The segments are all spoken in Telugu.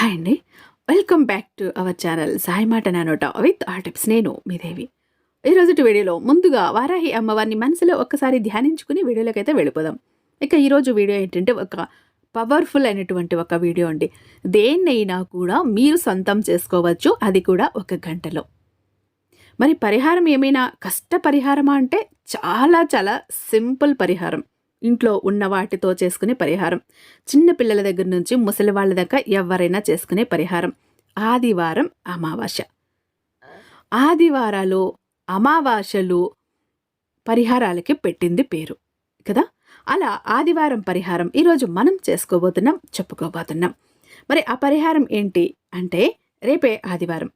హాయ్ అండి. Welcome back to our channel Sai మాట నానోట విత్ ఆ టిప్స్ నేను మీ దేవి. ఈరోజు వీడియోలో ముందుగా వారాహి అమ్మవారిని మనసులో ఒక్కసారి ధ్యానించుకుని వీడియోలోకైతే వెళ్ళిపోదాం. ఇక ఈరోజు వీడియో ఏంటంటే ఒక పవర్ఫుల్ అయినటువంటి ఒక వీడియో అండి. దేన్నైనా కూడా మీరు సొంతం చేసుకోవచ్చు అది కూడా ఒక గంటలో. మరి పరిహారం ఏమైనా కష్ట పరిహారమా అంటే చాలా చాలా సింపుల్ పరిహారం. ఇంట్లో ఉన్న వాటితో చేసుకునే పరిహారం. చిన్న పిల్లల దగ్గర నుంచి ముసలి వాళ్ళ దాకా ఎవరైనా చేసుకునే పరిహారం. ఆదివారం అమావాస్య. ఆదివారాలు అమావాస్యలు పరిహారాలకి పెట్టింది పేరు కదా? అలా ఆదివారం పరిహారం ఈరోజు మనం చేసుకోబోతున్నాం చెప్పుకోబోతున్నాం. మరి ఆ పరిహారం ఏంటి అంటే రేపే ఆదివారం.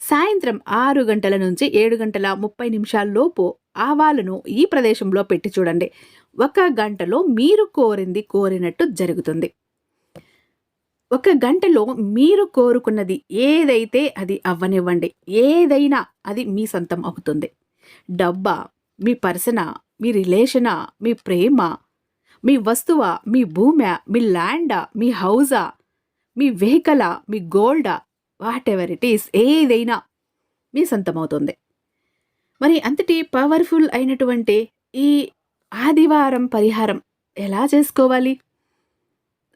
సాయంత్రం ఆరు గంటల నుంచి ఏడు గంటల ముప్పై నిమిషాల లోపు ఆవాలను ఈ ప్రదేశంలో పెట్టి చూడండి. ఒక గంటలో మీరు కోరింది కోరినట్టు జరుగుతుంది. ఒక గంటలో మీరు కోరుకున్నది ఏదైతే అది అవ్వనివ్వండి. ఏదైనా అది మీ సొంతం అవుతుంది. డబ్బా మీ పర్సన మీ రిలేషనా మీ ప్రేమ మీ వస్తువా మీ భూమి మీ ల్యాండా మీ హౌజా మీ వెహికలా మీ గోల్డా వాట్ ఎవర్ ఇట్ ఈస్ ఏదైనా మీ సొంతమవుతుంది మరి అంతటి పవర్ఫుల్ అయినటువంటి ఈ ఆదివారం పరిహారం ఎలా చేసుకోవాలి?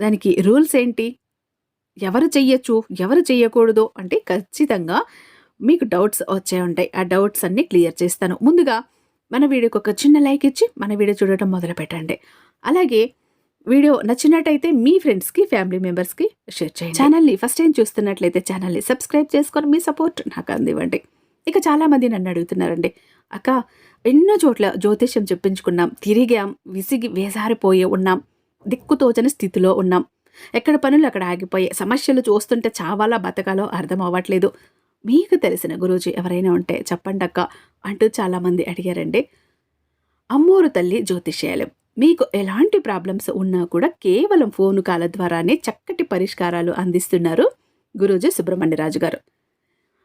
దానికి రూల్స్ ఏంటి? ఎవరు చెయ్యొచ్చు? ఎవరు చెయ్యకూడదు? అంటే ఖచ్చితంగా మీకు డౌట్స్ వచ్చే ఉంటాయి. ఆ డౌట్స్ అన్నీ క్లియర్ చేస్తాను. ముందుగా మన వీడియోకి ఒక చిన్న లైక్ ఇచ్చి మన వీడియో చూడటం మొదలు పెట్టండి. అలాగే వీడియో నచ్చినట్టయితే మీ ఫ్రెండ్స్కి ఫ్యామిలీ మెంబర్స్కి షేర్ చేయండి. ఛానల్ని ఫస్ట్ టైం చూస్తున్నట్లయితే ఛానల్ని సబ్స్క్రైబ్ చేసుకొని మీ సపోర్ట్ నాకు అందివ్వండి. ఇక చాలామంది నన్ను అడుగుతున్నారండి అక్క ఎన్నో చోట్ల జ్యోతిష్యం చెప్పించుకున్నాం తిరిగాం విసిగి వేసారిపోయి ఉన్నాం దిక్కుతోచని స్థితిలో ఉన్నాం. ఎక్కడ పనులు అక్కడ ఆగిపోయే సమస్యలు చూస్తుంటే చావాలా బతకాలో అర్థం అవ్వట్లేదు. మీకు తెలిసిన గురూజీ ఎవరైనా ఉంటే చెప్పండి అక్క అంటూ చాలామంది అడిగారండి. అమ్మూరు తల్లి జ్యోతిష్యాలయం మీకు ఎలాంటి ప్రాబ్లమ్స్ ఉన్నా కూడా కేవలం ఫోను కాల ద్వారానే చక్కటి పరిష్కారాలు అందిస్తున్నారు గురూజీ సుబ్రహ్మణ్యరాజు గారు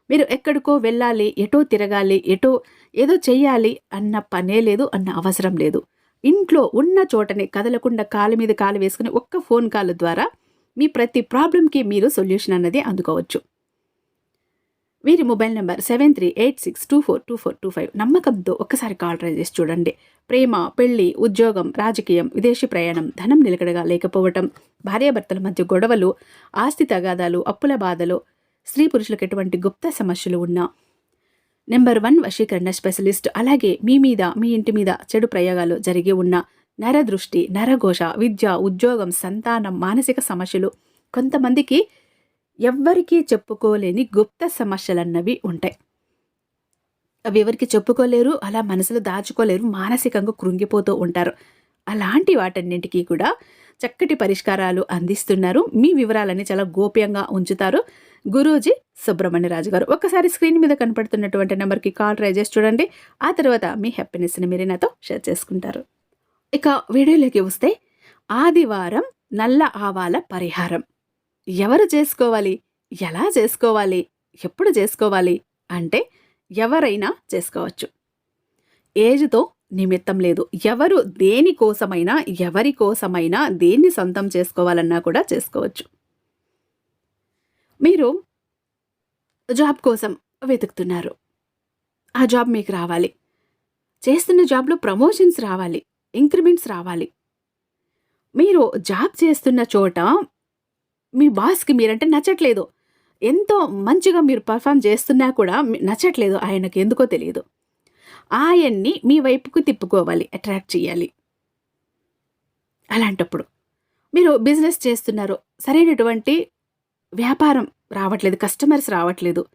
మీరు ఎక్కడికో వెళ్ళాలి ఎటో తిరగాలి ఎటో ఏదో చెయ్యాలి అన్న పనే లేదు అన్న అవసరం లేదు. ఇంట్లో ఉన్న చోటనే కదలకుండా కాలు మీద కాలు వేసుకుని ఒక్క ఫోన్ కాల్ ద్వారా మీ ప్రతి ప్రాబ్లంకి మీరు సొల్యూషన్ అన్నది అందుకోవచ్చు. వీరి mobile number seven three eight six two four two four two five నమ్మకంతో ఒక్కసారి కాల్ ట్రై చేసి చూడండి. ప్రేమ పెళ్ళి ఉద్యోగం రాజకీయం విదేశీ ప్రయాణం ధనం నిలకడగా లేకపోవటం భార్యాభర్తల మధ్య గొడవలు ఆస్తి తగాదాలు అప్పుల బాధలు స్త్రీ పురుషులకు ఎటువంటి గుప్త సమస్యలు ఉన్నా నెంబర్ వన్ వశీకరణ స్పెషలిస్ట్ అలాగే మీ మీద మీ ఇంటి మీద చెడు ప్రయోగాలు జరిగి ఉన్న నరదృష్టి నరఘోష విద్య ఉద్యోగం సంతానం మానసిక సమస్యలు కొంతమందికి ఎవ్వరికీ చెప్పుకోలేని గుప్త సమస్యలన్నవి ఉంటాయి. అవి ఎవరికి చెప్పుకోలేరు అలా మనసులో దాచుకోలేరు మానసికంగా కృంగిపోతూ ఉంటారు. అలాంటి వాటన్నింటికీ కూడా చక్కటి పరిష్కారాలు అందిస్తున్నారు. మీ వివరాలని చాలా గోప్యంగా ఉంచుతారు. గురూజీ సుబ్రహ్మణ్యరాజు గారు. ఒక్కసారి స్క్రీన్ మీద కనపడుతున్నటువంటి నెంబర్కి కాల్ ట్రై చేసి చూడండి. ఆ తర్వాత మీ హ్యాపీనెస్ని మీరే నాతో షేర్ చేసుకుంటారు. ఇక వీడియోలోకి వస్తే ఆదివారం నల్ల ఆవాల పరిహారం. ఎవరు చేసుకోవాలి? ఎలా చేసుకోవాలి? ఎప్పుడు చేసుకోవాలి? అంటే ఎవరైనా చేసుకోవచ్చు. ఏజ్తో నిమిత్తం లేదు. ఎవరు దేనికోసమైనా ఎవరి కోసమైనా దేన్ని సొంతం చేసుకోవాలన్నా కూడా చేసుకోవచ్చు. మీరు జాబ్ కోసం వెతుకుతున్నారు. ఆ జాబ్ మీకు రావాలి. చేస్తున్న జాబ్లో ప్రమోషన్స్ రావాలి. ఇంక్రిమెంట్స్ రావాలి. మీరు జాబ్ చేస్తున్న చోట మీ బాస్కి మీరంటే నచ్చట్లేదు. ఎంతో మంచిగా మీరు పర్ఫామ్ చేస్తున్నా కూడా నచ్చట్లేదు ఆయనకు ఎందుకో తెలియదు. ఆయన్ని మీ వైపుకు తిప్పుకోవాలి అట్రాక్ట్ చేయాలి. అలాంటప్పుడు మీరు బిజినెస్ చేస్తున్నారు. సరైనటువంటి వ్యాపారం రావట్లేదు కస్టమర్స్ రావట్లేదు.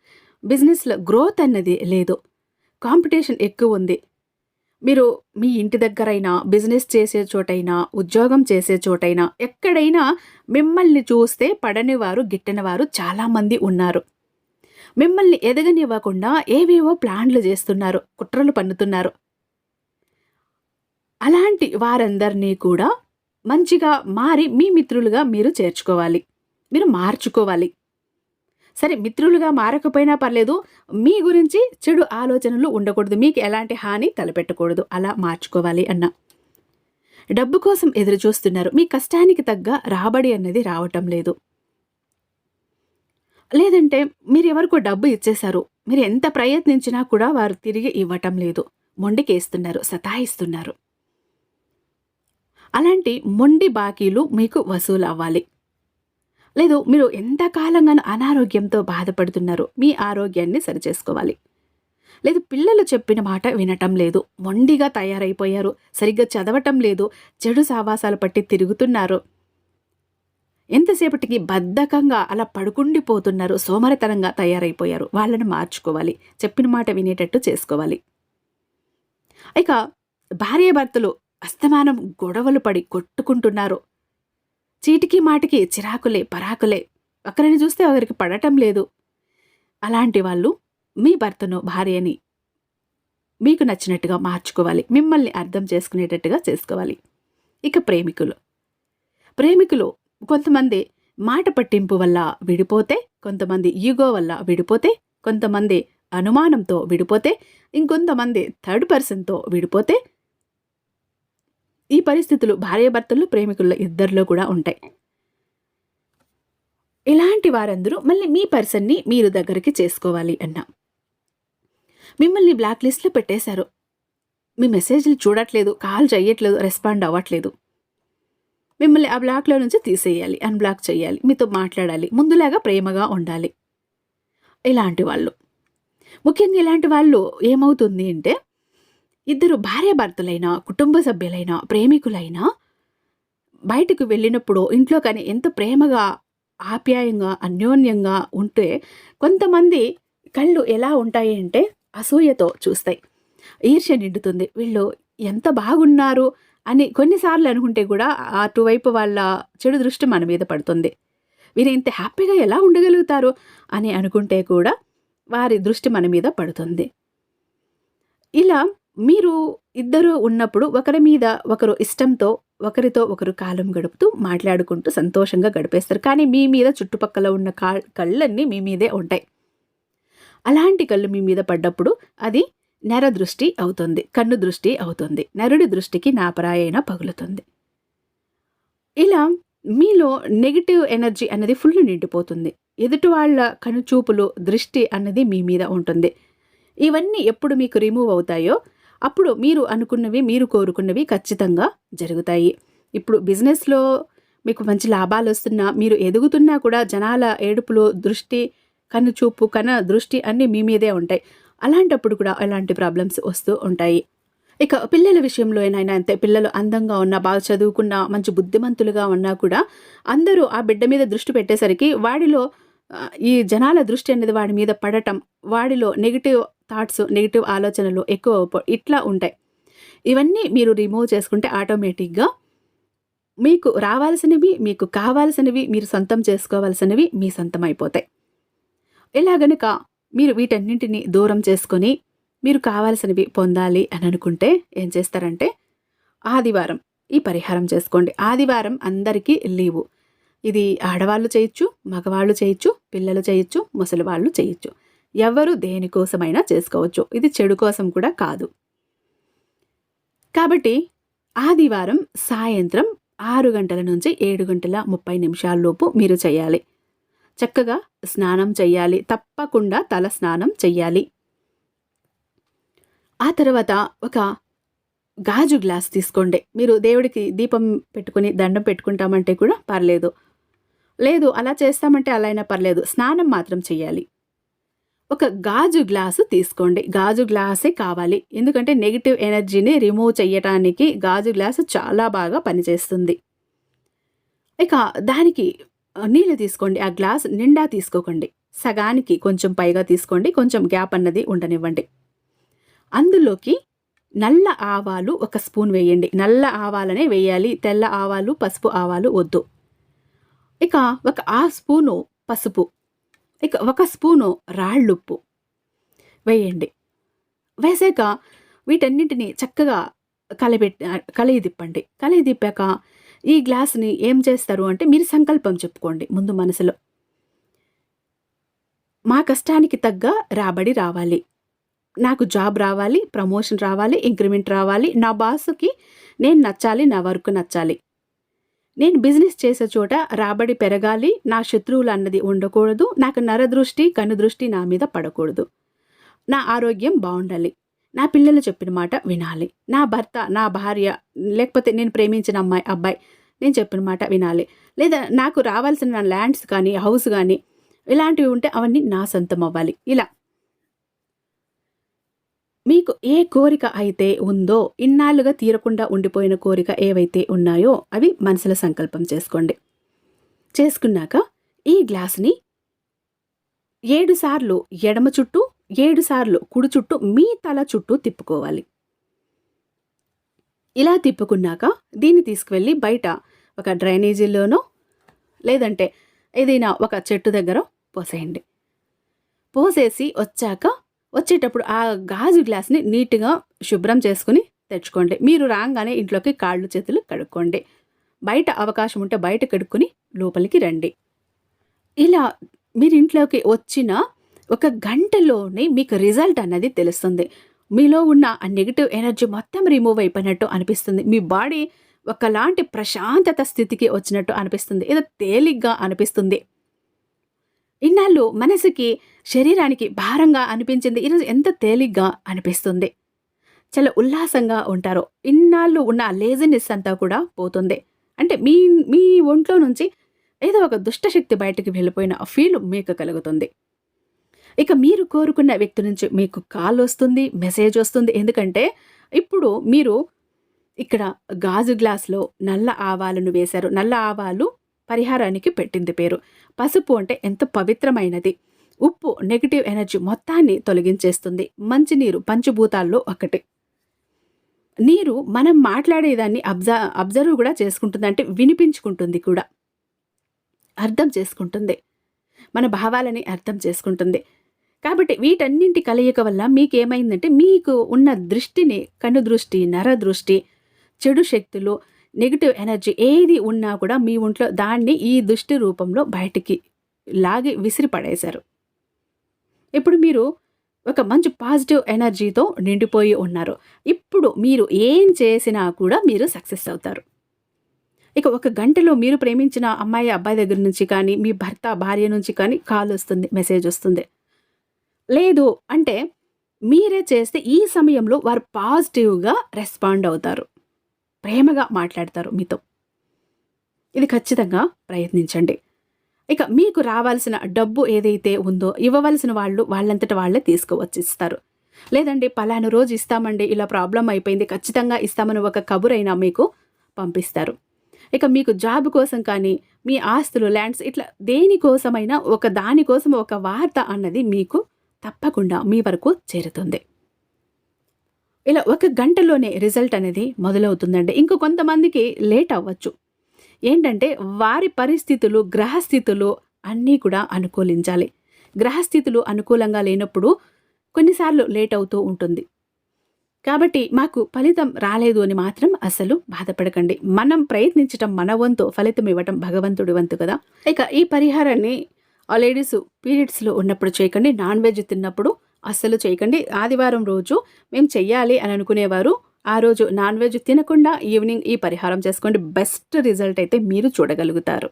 బిజినెస్లో గ్రోత్ అన్నది లేదు. కాంపిటీషన్ ఎక్కువ ఉంది. మీరు మీ ఇంటి దగ్గరైనా బిజినెస్ చేసే చోటైనా ఉద్యోగం చేసే చోటైనా ఎక్కడైనా మిమ్మల్ని చూస్తే పడని వారు గిట్టని వారు చాలామంది ఉన్నారు. మిమ్మల్ని ఎదగనివ్వకుండా ఏవేవో ప్లాన్లు చేస్తున్నారు కుట్రలు పన్నుతున్నారు. అలాంటి వారందరినీ కూడా మంచిగా మారి మీ మిత్రులుగా మీరు చేర్చుకోవాలి. మీరు మార్చుకోవాలి. సరే మిత్రులుగా మారకపోయినా పర్లేదు మీ గురించి చెడు ఆలోచనలు ఉండకూడదు. మీకు ఎలాంటి హాని తలపెట్టకూడదు. అలా మార్చుకోవాలి అన్న. డబ్బు కోసం ఎదురు చూస్తున్నారు మీ కష్టానికి తగ్గ రాబడి అన్నది రావటం లేదు. లేదంటే మీరు ఎవరికో డబ్బు ఇచ్చేశారు. మీరు ఎంత ప్రయత్నించినా కూడా వారు తిరిగి ఇవ్వటం లేదు. మొండికేస్తున్నారు సతాయిస్తున్నారు. అలాంటి మొండి బాకీలు మీకు వసూలు అవ్వాలి లేదు మీరు ఎంతకాలంగానో అనారోగ్యంతో బాధపడుతున్నారు మీ ఆరోగ్యాన్ని సరిచేసుకోవాలి. లేదు పిల్లలు చెప్పిన మాట వినటం లేదు మొండిగా తయారైపోయారు సరిగ్గా చదవటం లేదు చెడు సావాసాలు పట్టి తిరుగుతున్నారు. ఎంతసేపటికి బద్ధకంగా అలా పడుకుండిపోతున్నారు సోమరితనంగా తయారైపోయారు వాళ్ళని మార్చుకోవాలి చెప్పిన మాట వినేటట్టు చేసుకోవాలి. ఇక భార్యాభర్తలు అస్తమానం గొడవలు పడి కొట్టుకుంటున్నారు చీటికి మాటికి చిరాకులే పరాకులే. ఒకరిని చూస్తే ఒకరికి పడటం లేదు. అలాంటి వాళ్ళు మీ భర్తను భార్యని మీకు నచ్చినట్టుగా మార్చుకోవాలి. మిమ్మల్ని అర్థం చేసుకునేటట్టుగా చేసుకోవాలి. ఇక ప్రేమికులు. ప్రేమికులు కొంతమంది మాట పట్టింపు వల్ల విడిపోతే కొంతమంది ఈగో వల్ల విడిపోతే కొంతమంది అనుమానంతో విడిపోతే ఇంకొంతమంది థర్డ్ పర్సన్తో విడిపోతే ఈ పరిస్థితులు భార్యాభర్తలు ప్రేమికుల్లో ఇద్దరిలో కూడా ఉంటాయి. ఇలాంటి వారందరూ మళ్ళీ మీ పర్సన్ని మీరు దగ్గరికి చేసుకోవాలి అన్నా. మిమ్మల్ని బ్లాక్ లిస్ట్లో పెట్టేశారు. మీ మెసేజ్లు చూడట్లేదు కాల్ చేయట్లేదు రెస్పాండ్ అవ్వట్లేదు. మిమ్మల్ని ఆ బ్లాక్లో నుంచి తీసేయాలి అన్బ్లాక్ చేయాలి మీతో మాట్లాడాలి ముందులాగా ప్రేమగా ఉండాలి. ఇలాంటి వాళ్ళు. ముఖ్యంగా ఇలాంటి వాళ్ళు ఏమవుతుంది అంటే ఇద్దరు భార్యాభర్తలైనా కుటుంబ సభ్యులైనా ప్రేమికులైనా బయటకు వెళ్ళినప్పుడు ఇంట్లో కానీ ఎంత ప్రేమగా ఆప్యాయంగా అన్యోన్యంగా ఉంటే కొంతమంది కళ్ళు ఎలా ఉంటాయి అంటే అసూయతో చూస్తాయి. ఈర్ష్య నిండుతుంది. వీళ్ళు ఎంత బాగున్నారు అని కొన్నిసార్లు అనుకుంటే కూడా అటువైపు వాళ్ళ చెడు దృష్టి మన మీద పడుతుంది. వీరు ఇంత హ్యాపీగా ఎలా ఉండగలుగుతారు అని అనుకుంటే కూడా వారి దృష్టి మన మీద పడుతుంది. ఇలా మీరు ఇద్దరు ఉన్నప్పుడు ఒకరి మీద ఒకరు ఇష్టంతో ఒకరితో ఒకరు కాలం గడుపుతూ మాట్లాడుకుంటూ సంతోషంగా గడిపేస్తారు. కానీ మీ మీద చుట్టుపక్కల ఉన్న కా కళ్ళన్నీ మీ మీదే ఉంటాయి. అలాంటి కళ్ళు మీ మీద పడ్డప్పుడు అది నెర దృష్టి అవుతుంది కన్ను దృష్టి అవుతుంది నరుడి దృష్టికి నాపరాయైన పగులుతుంది. ఇలా మీలో నెగిటివ్ ఎనర్జీ అనేది ఫుల్ నిండిపోతుంది. ఎదుటి వాళ్ళ కనుచూపులు దృష్టి అన్నది మీ మీద ఉంటుంది. ఇవన్నీ ఎప్పుడు మీకు రిమూవ్ అవుతాయో అప్పుడు మీరు అనుకున్నవి మీరు కోరుకున్నవి ఖచ్చితంగా జరుగుతాయి. ఇప్పుడు బిజినెస్లో మీకు మంచి లాభాలు వస్తున్నా మీరు ఎదుగుతున్నా కూడా జనాల ఏడుపులు దృష్టి కన్ను చూపు దృష్టి అన్నీ మీ మీదే ఉంటాయి. అలాంటప్పుడు కూడా అలాంటి ప్రాబ్లమ్స్ వస్తూ ఉంటాయి. ఇక పిల్లల విషయంలో అయినా అంతే పిల్లలు అందంగా ఉన్నా బాగా చదువుకున్నా మంచి బుద్ధిమంతులుగా ఉన్నా కూడా అందరూ ఆ బిడ్డ మీద దృష్టి పెట్టేసరికి వాడిలో ఈ జనాల దృష్టి అనేది వాడి మీద పడటం వాడిలో నెగిటివ్ థాట్స్ నెగిటివ్ ఆలోచనలు ఎక్కువ ఇట్లా ఉంటాయి. ఇవన్నీ మీరు రిమూవ్ చేసుకుంటే ఆటోమేటిక్గా మీకు రావాల్సినవి మీకు కావాల్సినవి మీరు సొంతం చేసుకోవాల్సినవి మీ సొంతం అయిపోతాయి. ఇలా గనుక మీరు వీటన్నింటిని దూరం చేసుకొని మీరు కావాల్సినవి పొందాలి అని అనుకుంటే ఏం చేస్తారంటే ఆదివారం ఈ పరిహారం చేసుకోండి. ఆదివారం అందరికీ లీవు. ఇది ఆడవాళ్ళు చేయొచ్చు మగవాళ్ళు చేయొచ్చు పిల్లలు చేయొచ్చు ముసలి వాళ్ళు చేయొచ్చు. ఎవరు దేనికోసమైనా చేసుకోవచ్చు. ఇది చెడు కోసం కూడా కాదు. కాబట్టి ఆదివారం సాయంత్రం ఆరు గంటల నుంచి ఏడు గంటల ముప్పై నిమిషాల్లోపు మీరు చేయాలి. చక్కగా స్నానం చెయ్యాలి తప్పకుండా తల స్నానం చెయ్యాలి ఆ తర్వాత ఒక గాజు గ్లాస్ తీసుకోండి. మీరు దేవుడికి దీపం పెట్టుకుని దండం పెట్టుకుంటామంటే కూడా పర్లేదు. లేదు అలా చేస్తామంటే అలా అయినా పర్లేదు. స్నానం మాత్రం చెయ్యాలి ఒక గాజు గ్లాసు తీసుకోండి. గాజు గ్లాసే కావాలి. ఎందుకంటే నెగిటివ్ ఎనర్జీని రిమూవ్ చేయటానికి గాజు గ్లాసు చాలా బాగా పనిచేస్తుంది. ఇక దానికి నీళ్ళు తీసుకోండి. ఆ గ్లాస్ నిండా తీసుకోకండి. సగానికి కొంచెం పైగా తీసుకోండి. కొంచెం గ్యాప్ అన్నది ఉండనివ్వండి. అందులోకి నల్ల ఆవాలు ఒక స్పూన్ వేయండి. నల్ల ఆవాలనే వేయాలి. తెల్ల ఆవాలు పసుపు ఆవాలు వద్దు. ఇక ఒక ఆ స్పూను పసుపు. ఇక ఒక స్పూను రాళ్ళుప్పు వేయండి. వేసాక వీటన్నింటినీ చక్కగా కలబెట్టి కలిగి తిప్పండి కలిగి తిప్పాక ఈ గ్లాస్ని ఏం చేస్తారు అంటే మీరు సంకల్పం చెప్పుకోండి ముందు మనసులో. మా కష్టానికి తగ్గ రాబడి రావాలి. నాకు జాబ్ రావాలి ప్రమోషన్ రావాలి ఇంక్రిమెంట్ రావాలి. నా బాసుకి నేను నచ్చాలి నా వర్క్ నచ్చాలి. నేను బిజినెస్ చేసే చోట రాబడి పెరగాలి నా శత్రువులు అన్నది ఉండకూడదు నాకు నరదృష్టి కనుదృష్టి నా మీద పడకూడదు. నా ఆరోగ్యం బాగుండాలి. నా పిల్లలు చెప్పిన మాట వినాలి. నా భర్త నా భార్య లేకపోతే నేను ప్రేమించిన అమ్మాయి అబ్బాయి నేను చెప్పిన మాట వినాలి. లేదా నాకు రావాల్సిన ల్యాండ్స్ కానీ హౌస్ కానీ ఇలాంటివి ఉంటే అవన్నీ నా సొంతం అవ్వాలి. ఇలా మీకు ఏ కోరిక అయితే ఉందో ఇన్నాళ్ళుగా తీరకుండా ఉండిపోయిన కోరిక ఏవైతే ఉన్నాయో అవి మనసులో సంకల్పం చేసుకోండి. చేసుకున్నాక ఈ గ్లాస్ని ఏడు సార్లు ఎడమ చుట్టూ ఏడు సార్లు కుడి చుట్టూ మీ తల చుట్టూ తిప్పుకోవాలి. ఇలా తిప్పుకున్నాక దీన్ని తీసుకువెళ్ళి బయట ఒక డ్రైనేజీలోనో లేదంటే ఏదైనా ఒక చెట్టు దగ్గర పోసేయండి. పోసేసి వచ్చాక వచ్చేటప్పుడు ఆ గాజు గ్లాస్ని నీట్గా శుభ్రం చేసుకుని తెచ్చుకోండి. మీరు రాగానే ఇంట్లోకి కాళ్ళు చేతులు కడుక్కోండి. బయట అవకాశం ఉంటే బయట కడుక్కొని లోపలికి రండి. ఇలా మీరు ఇంట్లోకి వచ్చిన ఒక గంటలోనే మీకు రిజల్ట్ అన్నది తెలుస్తుంది. మీలో ఉన్న ఆ నెగిటివ్ ఎనర్జీ మొత్తం రిమూవ్ అయిపోయినట్టు అనిపిస్తుంది. మీ బాడీ ఒకలాంటి ప్రశాంతత స్థితికి వచ్చినట్టు అనిపిస్తుంది. ఏదో తేలిగ్గా అనిపిస్తుంది. ఇన్నాళ్ళు మనసుకి శరీరానికి భారంగా అనిపించింది. ఈరోజు ఎంత తేలిగ్గా అనిపిస్తుంది. చాలా ఉల్లాసంగా ఉంటారు. ఇన్నాళ్ళు ఉన్న లేజినెస్ అంతా కూడా పోతుంది. అంటే మీ మీ ఒంట్లో నుంచి ఏదో ఒక దుష్టశక్తి బయటకు వెళ్ళిపోయిన ఫీల్ మీకు కలుగుతుంది. ఇక మీరు కోరుకున్న వ్యక్తి నుంచి మీకు కాల్ వస్తుంది మెసేజ్ వస్తుంది. ఎందుకంటే ఇప్పుడు మీరు ఇక్కడ గాజు గ్లాస్లో నల్ల ఆవాలను వేశారు. నల్ల ఆవాలు పరిహారానికి పెట్టింది పేరు. పసుపు అంటే ఎంత పవిత్రమైనది. ఉప్పు నెగిటివ్ ఎనర్జీ మొత్తాన్ని తొలగించేస్తుంది. మంచినీరు పంచభూతాల్లో ఒకటి. నీరు మనం మాట్లాడేదాన్ని అబ్జా అబ్జర్వ్ కూడా చేసుకుంటుంది. అంటే వినిపించుకుంటుంది కూడా. అర్థం చేసుకుంటుంది. మన భావాలని అర్థం చేసుకుంటుంది. కాబట్టి వీటన్నింటి కలయిక వల్ల మీకేమైందంటే మీకు ఉన్న దృష్టిని కన్ను దృష్టి నర దృష్టి చెడు శక్తులు నెగిటివ్ ఎనర్జీ ఏది ఉన్నా కూడా మీ ఒంట్లో దాన్ని ఈ దృష్టి రూపంలో బయటికి లాగి విసిరి పడేశారు. ఇప్పుడు మీరు ఒక మంచి పాజిటివ్ ఎనర్జీతో నిండిపోయి ఉన్నారు. ఇప్పుడు మీరు ఏం చేసినా కూడా మీరు సక్సెస్ అవుతారు. ఇక ఒక గంటలో మీరు ప్రేమించిన అమ్మాయి అబ్బాయి దగ్గర నుంచి కానీ మీ భర్త భార్య నుంచి కానీ కాల్ వస్తుంది మెసేజ్ వస్తుంది. లేదు అంటే మీరే చేస్తే ఈ సమయంలో వారు పాజిటివ్గా రెస్పాండ్ అవుతారు. ప్రేమగా మాట్లాడతారు మీతో. ఇది ఖచ్చితంగా ప్రయత్నించండి. ఇక మీకు రావాల్సిన డబ్బు ఏదైతే ఉందో ఇవ్వవలసిన వాళ్ళు వాళ్ళంతట వాళ్ళే తీసుకువచ్చి ఇస్తారు. లేదండి పలాను రోజు ఇస్తామండి ఇలా ప్రాబ్లం అయిపోయింది ఖచ్చితంగా ఇస్తామని ఒక కబురైనా మీకు పంపిస్తారు. ఇక మీకు జాబ్ కోసం కానీ మీ ఆస్తులు ల్యాండ్స్ ఇట్లా దేనికోసమైనా ఒక దానికోసం ఒక వార్త అన్నది మీకు తప్పకుండా మీ వరకు చేరుతుంది. ఇలా ఒక గంటలోనే రిజల్ట్ అనేది మొదలవుతుందండి. ఇంకో కొంతమందికి లేట్ అవ్వచ్చు. ఏంటంటే వారి పరిస్థితులు గ్రహస్థితులు అన్నీ కూడా అనుకూలించాలి. గ్రహస్థితులు అనుకూలంగా లేనప్పుడు కొన్నిసార్లు లేట్ అవుతూ ఉంటుంది. కాబట్టి మాకు ఫలితం రాలేదు అని మాత్రం అసలు బాధపడకండి. మనం ప్రయత్నించటం మన వంతు ఫలితం ఇవ్వటం భగవంతుడి వంతు కదా. ఇక ఈ పరిహారాన్ని ఆ లేడీస్ పీరియడ్స్లో ఉన్నప్పుడు చేయకండి. నాన్ వెజ్ తిన్నప్పుడు అస్సలు చేయకండి. ఆదివారం రోజు మేము చెయ్యాలి అని అనుకునేవారు. ఆ రోజు నాన్ వెజ్ తినకుండా ఈవినింగ్ ఈ పరిహారం చేసుకోండి. బెస్ట్ రిజల్ట్ అయితే మీరు చూడగలుగుతారు.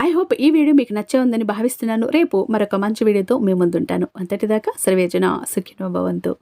ఐ హోప్ ఈ వీడియో మీకు నచ్చే ఉందని భావిస్తున్నాను. రేపు మరొక మంచి వీడియోతో మీ ముందుంటాను. అంతటిదాకా సర్వేజన సుఖినో భవంతు.